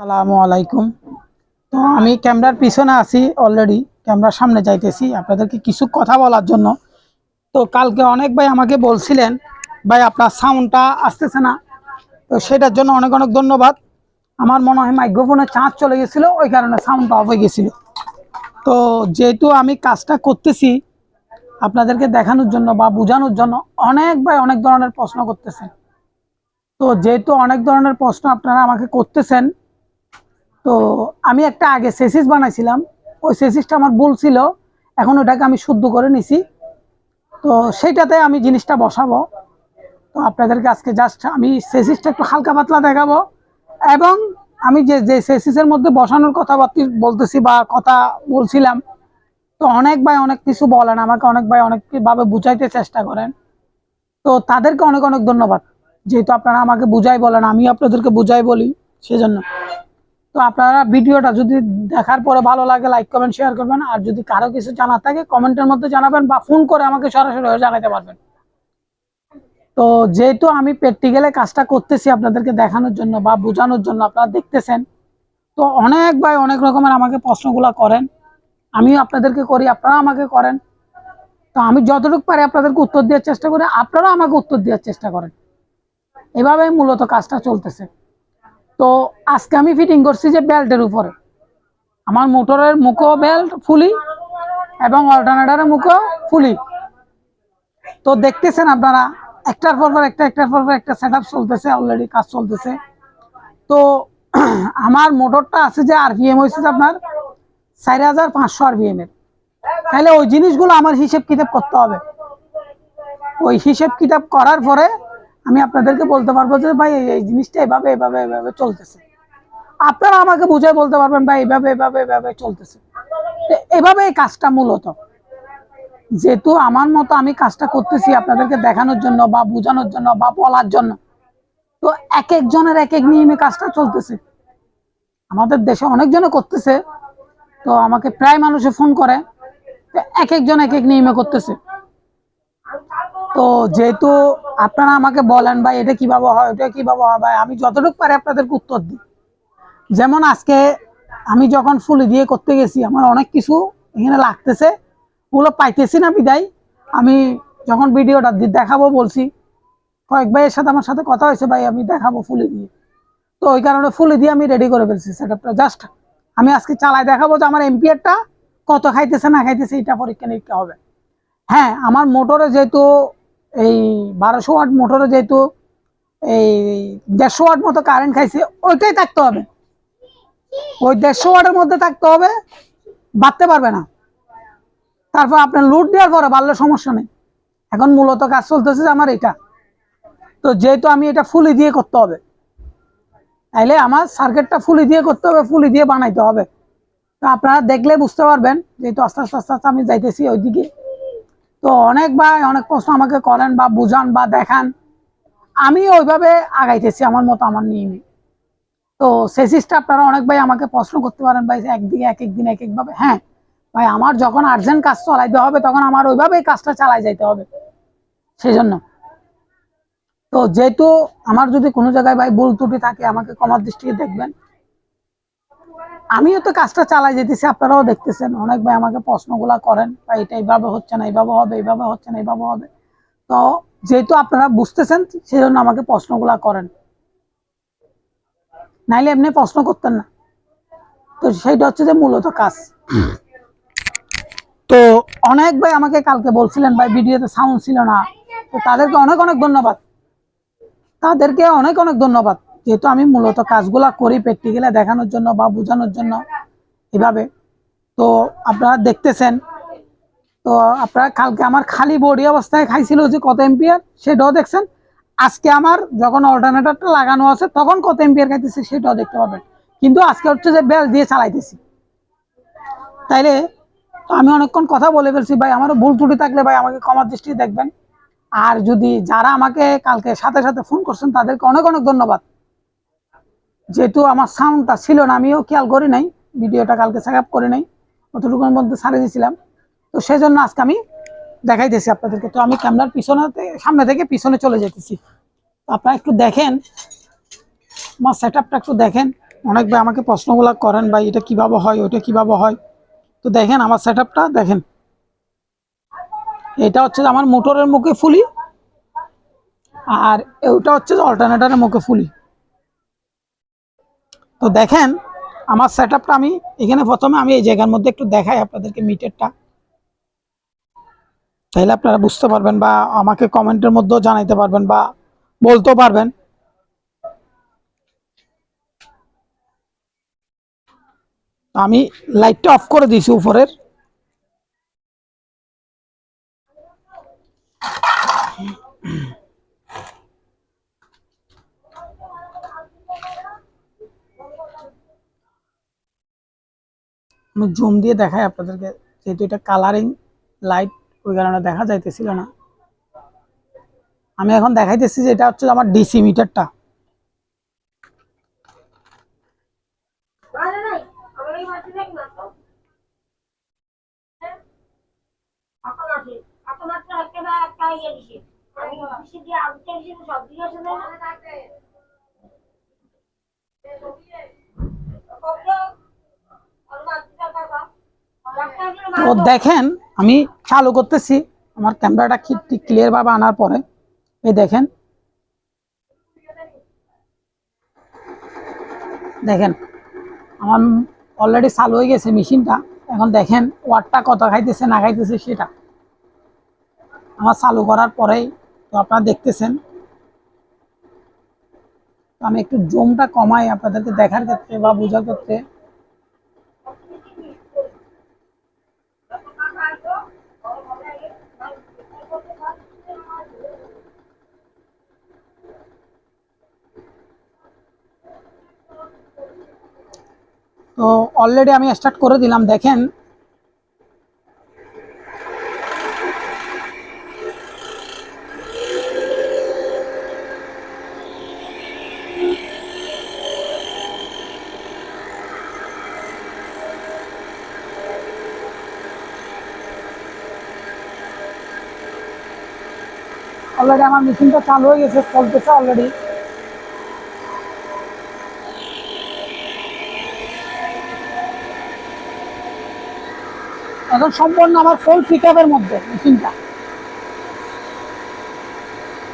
আসসালামু আলাইকুম। তো আমি ক্যামেরার পিছনে আছি অলরেডি ক্যামেরার সামনে যাইতেছি। আপনাদেরকে কিছু কথা বলার জন্য। তো কালকে অনেক ভাই আমাকে বলছিলেন, ভাই, আপনার সাউন্ডটা আসতেছে না। তো সেটার জন্য অনেক অনেক ধন্যবাদ। আমার মনে হয় মাইক্রোফোনের চার্জ চলে গেছিল, ওই কারণে সাউন্ডটা অফ হয়ে গেছিল। তো যেহেতু আমি কাজটা করতেছি, আপনাদেরকে দেখানোর জন্য বা বোঝানোর জন্য অনেক ভাই অনেক ধরনের প্রশ্ন করতেছেন। তো যেহেতু অনেক ধরনের প্রশ্ন আপনারা আমাকে করতেছেন তো আমি একটা আগে সেসিস বানাইছিলাম, ওই সেসিসটা আমার ভুল ছিল, এখন ওটাকে আমি শুদ্ধ করে নিছি। তো সেইটাতে আমি জিনিসটা বসাবো। তো আপনাদেরকে আজকে জাস্ট আমি সেসিসটা একটু হালকা পাতলা দেখাবো। এবং আমি যে যে সেসিসের মধ্যে বসানোর কথাবার্তি বলতেছি বা কথা বলছিলাম, তো অনেক ভাই অনেক কিছু বলেন, আমাকে অনেক ভাই অনেকভাবে বুঝাইতে চেষ্টা করেন। তো তাদেরকে অনেক অনেক ধন্যবাদ। যেহেতু আপনারা আমাকে বুঝাই বলেন আমি আপনাদেরকে বুঝাই বলি, সেজন্য। তো আপনারা ভিডিওটা যদি দেখার পরে ভালো লাগে লাইক কমেন্ট শেয়ার করবেন। আর যদি কারও কিছু জানার থাকে, কমেন্টের মধ্যে জানাবেন বা ফোন করে আমাকে সরাসরি জানাতে পারবেন। তো যেহেতু আমি প্র্যাকটিক্যালে কাজটা করতেছি আপনাদেরকে দেখানোর জন্য বা বোঝানোর জন্য, আপনারা দেখতেছেন। তো অনেক ভাই অনেক রকমের আমাকে প্রশ্নগুলো করেন। আমিও আপনাদেরকে করি আপনারা আমাকে করেন। তো আমি যতটুকু পারি আপনাদেরকে উত্তর দেওয়ার চেষ্টা করি আপনারা আমাকে উত্তর দেওয়ার চেষ্টা করেন। এভাবেই মূলত কাজটা চলতেছে। তো আজকে আমি ফিটিং করছি যে বেল্টের উপরে। আমার মোটরের মুখো বেল্ট ফুলি এবং অল্টারনেটারের মুখো ফুলি। তো দেখতেছেন আপনারা, একটার পর পর একটা, একটার পর পর একটা সেট চলতেছে অলরেডি কাজ চলতেছে। তো আমার মোটরটা আছে যে আরপিএম হয়েছে আপনার চার হাজার পাঁচশো আরপিএম এর। তাহলে ওই জিনিসগুলো আমার হিসেব কিতাব করতে হবে। ওই হিসেব কিতাব করার পরে আমি আপনাদেরকে বলতে পারব যে, ভাই, এই- জিনিসটা এভাবে এভাবে এভাবে চলতেছে। আপনারা আমাকে বুঝে বলতে পারবেন, ভাই, এভাবে এভাবে এভাবে চলতেছে। এভাবে এই কাজটা মূলত। যেহেতু আমার মতো আমি কাজটা করতেছি আপনাদেরকে দেখানোর জন্য বা বোঝানোর জন্য বা বলার জন্য, তো এক একজনের এক এক নিয়মে কাজটা চলতেছে। আমাদের দেশে অনেকজনে করতেছে, তো আমাকে প্রায় মানুষে ফোন করে এক একজন এক এক নিয়মে করতেছে। তো যেহেতু আপনারা আমাকে বলেন ভাই, এটা কীভাবে হয়, ওটা কীভাবে হয় ভাই, আমি যতটুকু পারি আপনাদেরকে উত্তর দিই। যেমন আজকে আমি যখন ফুলি দিয়ে করতে গেছি, আমার অনেক কিছু এখানে লাগতেছে, ওগুলো পাইতেছি না বিদায়। আমি যখন ভিডিওটা দেখাবো বলছি, কয়েক ভাইয়ের সাথে আমার সাথে কথা হয়েছে ভাই, আমি দেখাবো ফুলি দিয়ে। তো ওই কারণে ফুলি দিয়ে আমি রেডি করে ফেলছি সেটআপটা জাস্ট আমি আজকে চালাই দেখাবো যে আমার এমপিআরটা কত খাইতেছে, না খাইতেছে, এটা পরীক্ষা নিরীক্ষা হবে। হ্যাঁ আমার মোটরে যেহেতু এই বারোশো ওয়াট মোটরে যেহেতু এই দেড়শো ওয়াট মতো কারেন্ট খাইছে, ওইটাই থাকতে হবে। ওই দেড়শো ওয়াটের মধ্যে থাকতে হবে, বাড়তে পারবে না। তারপর আপনার লোড দেওয়ার পরে বাড়লে সমস্যা নেই। এখন মূলত কাজ চলতেছে যে আমার এটা। তো যেহেতু আমি এটা ফুলি দিয়ে করতে হবে, তাইলে আমার সার্কিটটা ফুলি দিয়ে করতে হবে, ফুলি দিয়ে বানাইতে হবে। তো আপনারা দেখলে বুঝতে পারবেন, যেহেতু আস্তে আস্তে আস্তে আস্তে আমি যাইতেছি ওইদিকে। তো অনেক ভাই অনেক প্রশ্ন আমাকে করেন বা বুঝান বা দেখান। আমি ওইভাবে আগাইতেছি আমার মতো আমার নিয়মে। তো সেসিসটা আপনারা অনেক ভাই আমাকে প্রশ্ন করতে পারেন, ভাই একদিকে এক এক দিন এক একভাবে হ্যাঁ ভাই আমার যখন আর্জেন্ট কাজ চালাইতে হবে তখন আমার ওইভাবেই কাজটা চালাই যাইতে হবে। সেই জন্য তো যেহেতু আমার যদি কোনো জায়গায় ভাই ভুল ত্রুটি থাকে আমাকে কমার দৃষ্টিতে দেখবেন। আমিও তো কাজটা চালাই যেতেছি, আপনারাও দেখতেছেন। অনেক ভাই আমাকে প্রশ্নগুলা করেন বা এটা এইভাবে হচ্ছে না, এইভাবে হবে, এইভাবে হচ্ছে না, এইভাবে হবে। তো যেহেতু আপনারা বুঝতেছেন সেই জন্য আমাকে প্রশ্নগুলা করেন। নাইলে এমনি প্রশ্ন করতেন না। তো সেইটা হচ্ছে যে মূলত কাজ। তো অনেক ভাই আমাকে কালকে বলছিলেন, ভাই, ভিডিওতে সাউন্ড ছিল না। তো তাদেরকে অনেক অনেক ধন্যবাদ। তাদেরকে অনেক অনেক ধন্যবাদ। যেহেতু আমি মূলত কাজগুলা করি প্র্যাকটিক্যালে দেখানোর জন্য বা বোঝানোর জন্য এভাবে। তো আপনারা দেখতেছেন, তো আপনারা কালকে আমার খালি বডি অবস্থায় খাইছিল যে কত এম্পিয়ার সেটাও দেখছেন। আজকে আমার যখন অল্টারনেটরটা লাগানো আছে তখন কত এম্পিয়ার খাইতেছে সেটাও দেখতে পাবেন। কিন্তু আজকে হচ্ছে যে বেল দিয়ে চালাইতেছি। তাইলে তো আমি অনেকক্ষণ কথা বলে ফেলছি, ভাই আমারও ভুল ত্রুটি থাকলে ভাই আমাকে কমার দৃষ্টি দেখবেন। আর যদি যারা আমাকে কালকে সাথে সাথে ফোন করছেন তাদেরকে অনেক অনেক ধন্যবাদ। যেহেতু আমার সাউন্ডটা ছিল না, আমিও খেয়াল করি নাই ভিডিওটা কালকে চেক আপ করে নাই, অতটুকুর মধ্যে ছাড়ে দিয়েছিলাম। তো সেই জন্য আজকে আমি দেখাইতেছি আপনাদেরকে। তো আমি ক্যামেরার পিছনে সামনে থেকে পিছনে চলে যেতেছি আপনারা একটু দেখেন, আমার সেট একটু দেখেন। অনেক ভাই আমাকে প্রশ্নগুলো করেন, ভাই, এটা কীভাবে হয়, ওইটা কীভাবে হয়? তো দেখেন, আমার সেট দেখেন। এটা হচ্ছে আমার মোটরের মুখে ফুলি, আর ওটা হচ্ছে অল্টারনেটারের মুখে ফুলি। তো দেখেন, আমার সেট আমি এখানে প্রথমে আমি এই জায়গার মধ্যে একটু দেখাই আপনাদেরকে মিটারটা তাহলে আপনারা বুঝতে পারবেন বা আমাকে কমেন্টের মধ্যেও জানাইতে পারবেন বা বলতেও পারবেন। আমি লাইটটা অফ করে দিয়েছি উপরের। আমি জুম দিয়ে দেখাই আপনাদেরকে, যেহেতু এটা কালারিং লাইট ওই কারণে দেখা যাইতেছিল না। আমি এখন দেখাইতেছি যে এটা হচ্ছে আমার ডিসি মিটারটা আছে একটা ইয়ে আমি দিয়ে সব না তো দেখেন, আমি চালু করতেছি। আমার ক্যামেরাটা ঠিক ক্লিয়ার ভাবে আনার পরে। এই দেখেন। দেখেন, আমার অলরেডি চালু হয়ে গেছে মেশিনটা। এখন দেখেন, ওয়াটটা কত খাইতেছে, না খাইতেছে সেটা। আমার চালু করার পরেই তো আপনারা দেখতেছেন। আমি একটু জুমটা কমাই আপনাদেরকে দেখার ক্ষেত্রে বা বোঝার ক্ষেত্রে। তো অলরেডি আমি স্টার্ট করে দিলাম, দেখেন। অলরেডি আমার মেশিনটা চালু হয়ে গেছে, চলতেছে অলরেডি এখন সম্পূর্ণ আমার ফুল পিক আপের মধ্যে মেশিনটা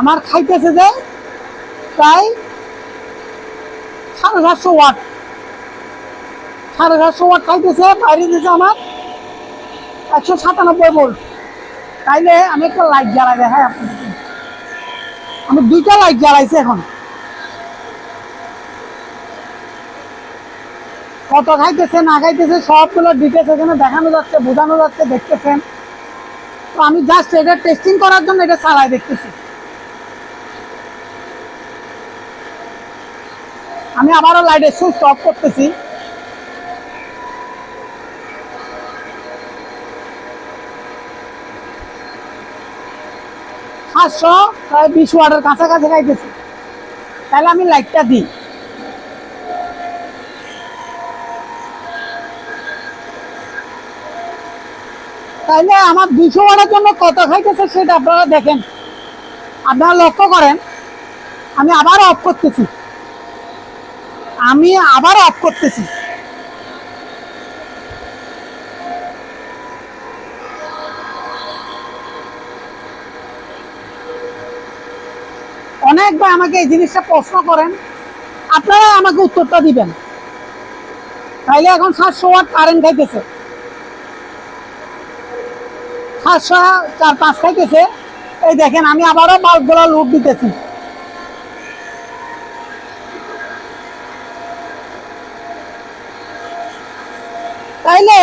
আমার খাইতেছে যে প্রায় সাড়ে সাতশো ওয়াট সাড়ে সাতশো ওয়াট খাইতেছে, বাইরে দিয়েছে আমার একশো সাতানব্বই ভোল্ট তাইলে আমি একটা লাইট জ্বালাই দেখাই আপনাদেরকে। আমি দুইটা লাইট জ্বালাইছি এখন। কত খাইতেছে না খাইতেছে সবগুলো ডিটেলস এখানে দেখানো যাচ্ছে, বোঝানো যাচ্ছে, দেখতেছেন। তো আমি জাস্ট এটা টেস্টিং করার জন্য এটা চালাই দেখতেছি। আমি আবারও লাইটের সুইচ অফ করতেছি। সাতশো, প্রায় বিশ ওয়াটের কাছাকাছি খাইতেছি। তাহলে আমি লাইটটা দিই। তাইলে আমার দুশো ওয়াটের জন্য কত খাইতেছে সেটা আপনারা দেখেন। আপনারা লক্ষ্য করেন, আমি আবার অফ করতেছি। আমি আবার অফ করতেছি। অনেকবার আমাকে এই জিনিসটা প্রশ্ন করেন, আপনারা আমাকে উত্তরটা দিবেন। তাইলে এখন সাতশো ওয়াট কারেন্ট খাইতেছে। সাতশো চার পাঁচ খাইতেছে। এই দেখেন, আমি আবারও বাল্বগুলো লুট দিতেছি। তাইলে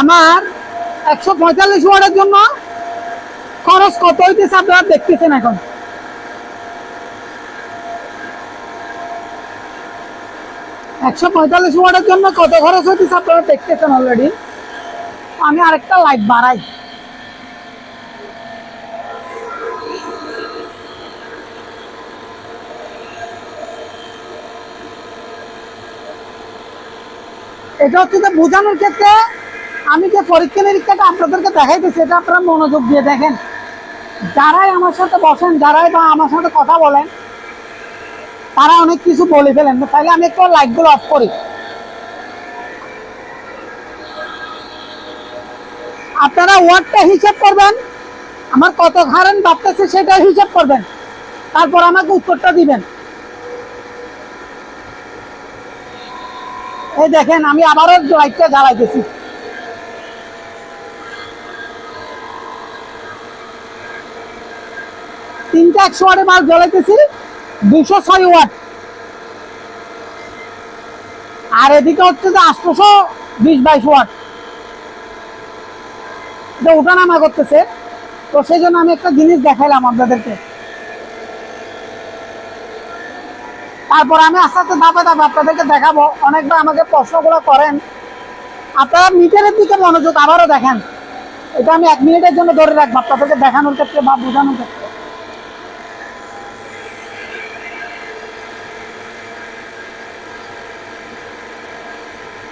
আমার একশো পঁয়তাল্লিশ ওয়ার্ডের জন্য খরচ কত হইতেছে আপনারা দেখতেছেন এখন? একশো পঁয়তাল্লিশ ওয়াটের জন্য কত খরচ হইতেছে আপনারা দেখতেছেন অলরেডি আমি আরেকটা লাইট বাড়াই। এটা হচ্ছে যে বোঝানোর ক্ষেত্রে আমি যে পরীক্ষা নিরীক্ষাটা আপনাদেরকে দেখাইতেছি, এটা আপনারা মনোযোগ দিয়ে দেখেন। যারাই আমার সাথে বসেন, যারাই বা আমার সাথে কথা বলেন, তারা অনেক কিছু বলে ফেলেন। তাহলে আমি একটু লাইটগুলো অফ করি। আপনারা ওয়ার্ডটা হিসাব করবেন। আমার কত কারেন্ট বাড়তেছে সেটা হিসাব করবেন। তারপর আমাকে উত্তরটা দিবেন। এই দেখেন, আমি আবারও লাইটটা জ্বালাইতেছি। তিনটা একশো ওয়াটের মাল জ্বালাইতেছি, দুশো ছয় ওয়াট আর এদিকে হচ্ছে যে আটশোশো বিশ বাইশ ওয়াট এটা ওঠানামা করতেছে। তো সেই জন্য আমি একটা জিনিস দেখাইলাম আপনাদেরকে। তারপর আমি আস্তে আস্তে ধাপে ধাপে আপনাদেরকে দেখাবো। অনেকবার আমাকে প্রশ্নগুলো করেন। আপনারা মিটারের দিকে মনোযোগ আবারও দেখেন। এটা আমি এক মিনিটের জন্য ধরে রাখব আপনাদেরকে দেখানোর ক্ষেত্রে বা বোঝানোর ক্ষেত্রে।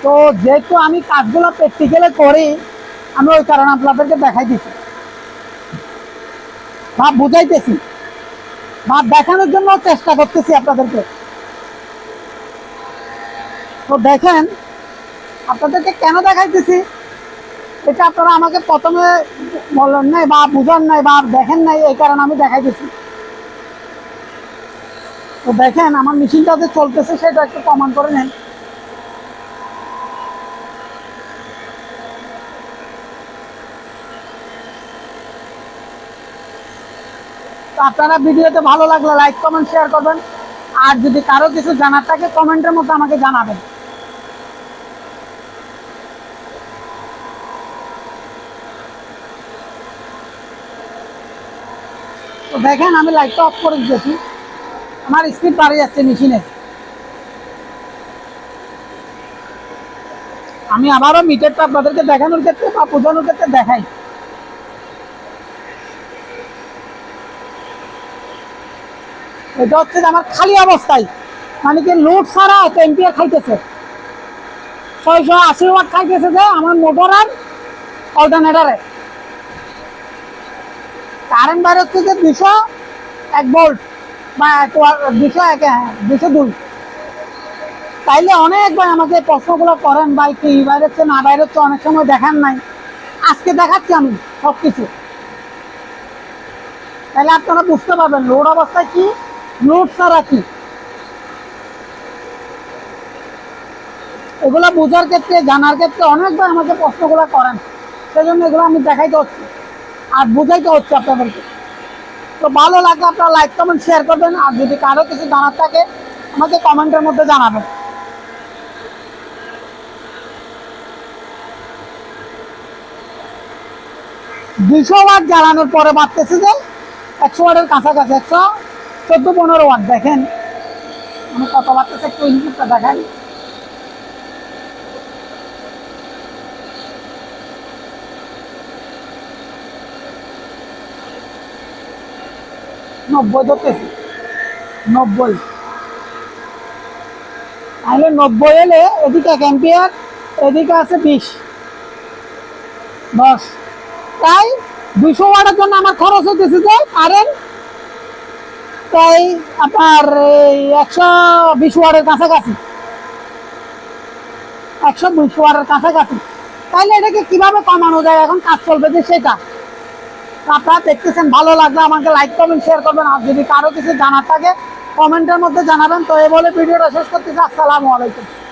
তো যেহেতু আমি কাজগুলো প্র্যাকটিক্যালে করি আমি ওই কারণে আপনাদেরকে দেখাই দিছি। ভাব বুঝাইতেছি। ভাব দেখানোর জন্য চেষ্টা করতেছি আপনাদেরকে। তো দেখেন, আপনাদেরকে কেন দেখাইতেছি? এটা আপনারা আমাকে প্রথমে বলেন নাই বা বুঝান নাই বা দেখেন নাই, এই কারণে আমি দেখাইতেছি। তো দেখেন, আমার মেশিনটা যে চলতেছে, সেটা একটু প্রমাণ করে নেন। তো আপনারা ভিডিওতে ভালো লাগলে লাইক কমেন্ট শেয়ার করবেন। আর যদি কারও কিছু জানার থাকে, কমেন্টের মধ্যে আমাকে জানাবেন। তো দেখেন, আমি লাইটটা অফ করে দিয়েছি। আমার স্পিড বাড়ে যাচ্ছে মেশিনে। আমি আবারও মিটারটা আপনাদেরকে দেখানোর ক্ষেত্রে বা বোঝানোর ক্ষেত্রে দেখাই। এটা হচ্ছে আমার খালি অবস্থায়। মানে কি লোড ছাড়া টেম্পিয়ার খাইতেছে। ছয়শো আশি ওয়াট খাইতেছে যে আমার মোটর আর অল্টারনেটারে কারেন্ট বাইরে হচ্ছে যে দুশো এক ভোল্ট বা দুশো এক হ্যাঁ দুশো দুই। তাইলে অনেকবার আমাকে প্রশ্নগুলো করেন ভাই, কি বাইরে হচ্ছে না বাইরে হচ্ছে অনেক সময় দেখান নাই। আজকে দেখাচ্ছি আমি সব কিছু তাহলে আপনারা বুঝতে পারবেন লোড অবস্থায় কি কি এগুলো বোঝার ক্ষেত্রে, জানার ক্ষেত্রে অনেকবার আমাকে প্রশ্নগুলো করেন। সেই জন্য এগুলো আমি দেখাইতে হচ্ছে। আর বুঝাইতে হচ্ছে আপনাদেরকে। তো ভালো লাগলে আপনারা লাইক কমেন্ট শেয়ার করবেন। আর যদি কারও কিছু জানার থাকে, আমাকে কমেন্টের মধ্যে জানাবেন। দুশো ওয়াট জ্বালানোর পরে বাড়তেছে যে, একশো ওয়াটের কাছাকাছি, একশো চোদ্দ পনেরো ওয়াট দেখেন। আমি কত বাড়তেছে একটু ইনপুটটা দেখাই। নব্বই ধরতেছি। নব্বই। তাহলে নব্বই এলে এদিকে এক অ্যাম্পিয়ার, এদিকে আছে বিশ। দশ। তাই দুশো ওয়াটের জন্য আমার খরচ হইতেছে যে, কারেন্ট তাই আপনার একশো বিশ ওয়ার্ডের কাছাকাছি। একশো বিশ ওয়ার্ডের কাছাকাছি। তাইলে এটাকে কীভাবে কমানো যায়? এখন কাজ চলবে যে সেটা। আপনারা দেখতেছেন, ভালো লাগলে আমাকে লাইক করবেন শেয়ার করবেন। আর যদি কারও কিছু জানার থাকে কমেন্টের মধ্যে জানাবেন। তো এই বলে ভিডিওটা শেষ করতেছি। আসসালামু আলাইকুম।